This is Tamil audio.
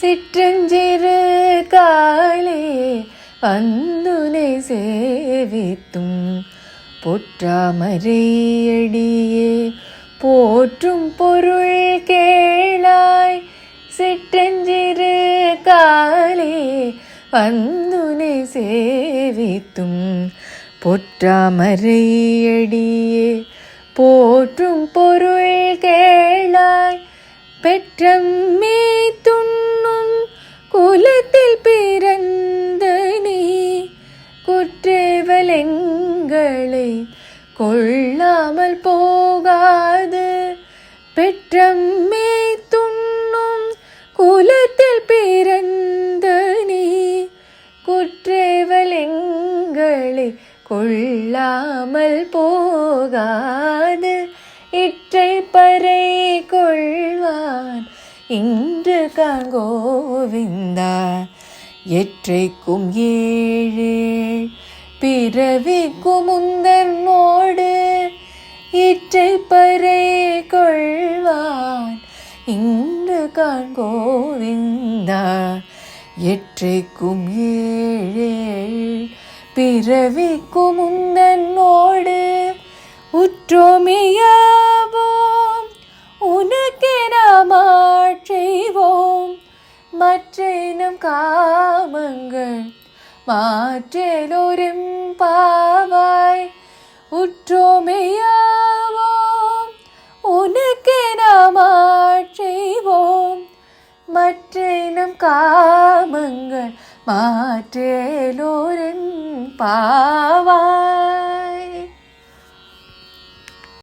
சிற்றஞ்சிறு காலே வந்துனை சேவித்தும் பொற்றாமரையடியே. போற்றும் பொருள் கேளாய் சிற்றஞ்சிறு காலே வந்துனை சேவித்தும் பொற்றாமரையடியே. போற்றும் பொருள் கேளாய் பெற்றம்மே துண்ணும் குலத்தில் பிறந்த நீ குற்றேவலெங்களை கொள்ளாமல் போகாது. பெற்றம்மே துண்ணும் குலத்தில் பிறந்த நீ குற்றேவலெங்களை கொள்ளாமல் போகாது. இற்றை பறை கொள்வான் இன்று காங்கோவிந்தா எற்றைக்கும் ஏழு பிறவிக்கும் முந்தனோடு இற்றை பறை கொள்வான். இன்று காண்கோவிந்தா எற்றைக்கும் ஏழே பிறவிக்கும் முந்தன்னோடு உற்றோமையாவோம் மற்றினம் காமங்கள் மாற்றலோரும் பாவாய் உற்றோமையாவோம் உனக்கே நாம் செய்வோம் மற்றினம் காமங்கள் மாற்றலோரும் பாவாய்